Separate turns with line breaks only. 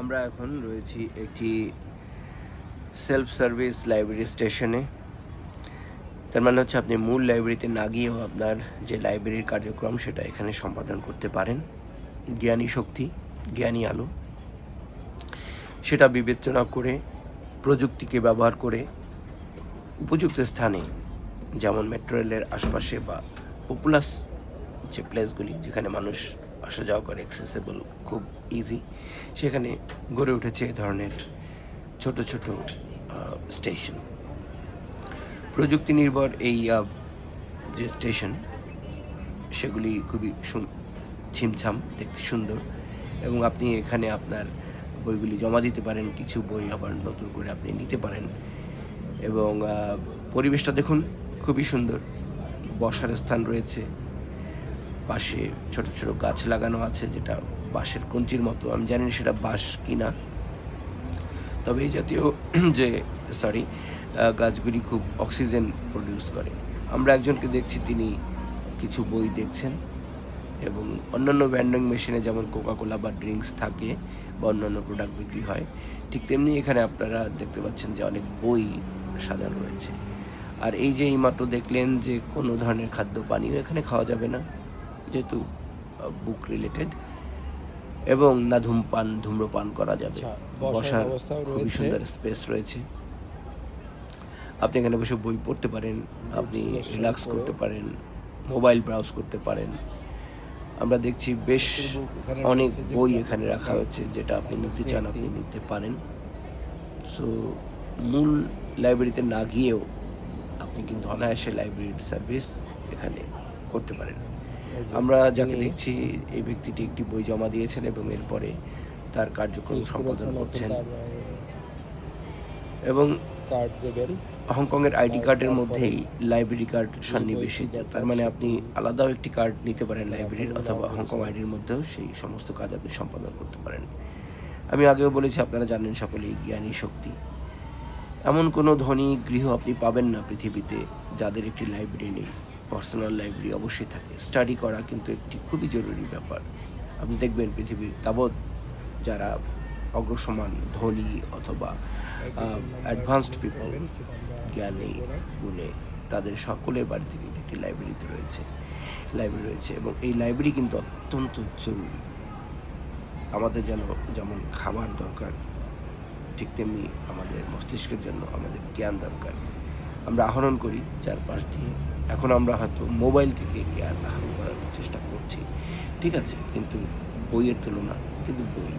আমরা এখন রয়েছি একটি সেলফ সার্ভিস লাইব্রেরি স্টেশনে তার মানে হচ্ছে আপনি মূল লাইব্রেরিতে না গিয়েও আপনার যে লাইব্রেরির কার্যক্রম, সেটা এখানে সম্পাদন করতে পারেন। জ্ঞানী শক্তি, জ্ঞানী আলো। সেটা বিবেচনা করে, প্রযুক্তিকে ব্যবহার করে উপযুক্ত স্থানে, যেমন মেট্রো রেলের আশপাশে বা পপুলাস যে প্লেসগুলি যেখানে মানুষ আসা যাওয়া করে অ্যাক্সেসেবল খুব ইজি সেখানে গড়ে উঠেছে এ ধরনের ছোট ছোট স্টেশন প্রযুক্তি নির্ভর এই যে স্টেশন সেগুলি খুবই ছিমছাম, দেখতে সুন্দর। এবং আপনি এখানে আপনার বইগুলি জমা দিতে পারেন, কিছু বই আবার নতুন করে আপনি নিতে পারেন। এবং পরিবেশটা দেখুন, খুবই সুন্দর। বসার স্থান রয়েছে। পাশে ছোট ছোট গাছ লাগানো আছে, যেটা বাঁশের কঞ্চির মতো। আমি জানি না সেটা বাঁশ কিনা। তবে এই জাতীয় যে সরি গাছগুলি খুব অক্সিজেন প্রডিউস করে। আমরা একজনকে দেখছি, তিনি কিছু বই দেখছেন এবং অন্যান্য ভ্যান্ডিং মেশিনে যেমন কোকাকোলা বা ড্রিঙ্কস থাকে বা অন্যান্য প্রোডাক্ট বিক্রি হয়, ঠিক তেমনি এখানে আপনারা দেখতে পাচ্ছেন যে অনেক বই সাজানো রয়েছে। আর এই যে এইমাত্র দেখলেন যে কোনো ধরনের খাদ্য পানীয় এখানে খাওয়া যাবে না। যেহেতু বুক রিলেটেড এবং না ধূমপান ধূম্রপান করা যাবে।
আচ্ছা, বসার
খুবই সুন্দর স্পেস রয়েছে। আপনি এখানে বসে বই পড়তে পারেন আপনি রিল্যাক্স করতে পারেন মোবাইল ব্রাউজ করতে পারেন। আমরা দেখছি বেশ অনেক বই এখানে রাখা হয়েছে যেটা আপনি নিতে চান
আপনি
আপনি নিতে পারেন। সো মূল লাইব্রেরিতে না গিয়েও আপনি কিন্তু অনায়াসে লাইব্রেরির সার্ভিস এখানে করতে পারেন। আমরা যাকে দেখছি এই ব্যক্তিটি একটি বই জমা দিয়েছেন এবং এরপরে তার কার্যক্রম সম্পাদন
করছেন।
এবং
কার্ড দেবেন।
হংকংয়ের আইডি কার্ডের মধ্যেই লাইব্রেরি কার্ড সন্নিবেশিত। তার মানে আপনি আলাদাও একটি কার্ড নিতে পারেন
হ্যাঁ,
লাইব্রেরির অথবা হংকং আইডির মধ্যেও সেই সমস্ত কাজ আপনি সম্পাদন করতে পারেন। আমি আগেও বলেছি আপনারা জানেন সকলেই জ্ঞানী শক্তি। এমন কোনো ধনী গৃহ আপনি পাবেন না পৃথিবীতে যাদের একটি লাইব্রেরি নেই। পার্সোনাল লাইব্রেরি অবশ্যই থাকে। স্টাডি করা কিন্তু একটি খুবই জরুরি ব্যাপার। আপনি দেখবেন পৃথিবীর তাবৎ যারা অগ্রসমান ধনী অথবা অ্যাডভান্সড পিপল জ্ঞানী, গুণে, তাদের সকলের বাড়িতে কিন্তু একটি লাইব্রেরিতে রয়েছে। লাইব্রেরি রয়েছে এবং এই লাইব্রেরি কিন্তু অত্যন্ত জরুরি। আমাদের যেন যেমন খাবার দরকার, ঠিক তেমনি আমাদের মস্তিষ্কের জন্য আমাদের জ্ঞান দরকার। আমরা আহরণ করি চারপাশ দিয়ে। এখন আমরা হয়তো মোবাইল থেকে জ্ঞান আহরণ করার চেষ্টা করছি। ঠিক আছে, কিন্তু বইয়ের তুলনা, কিন্তু বই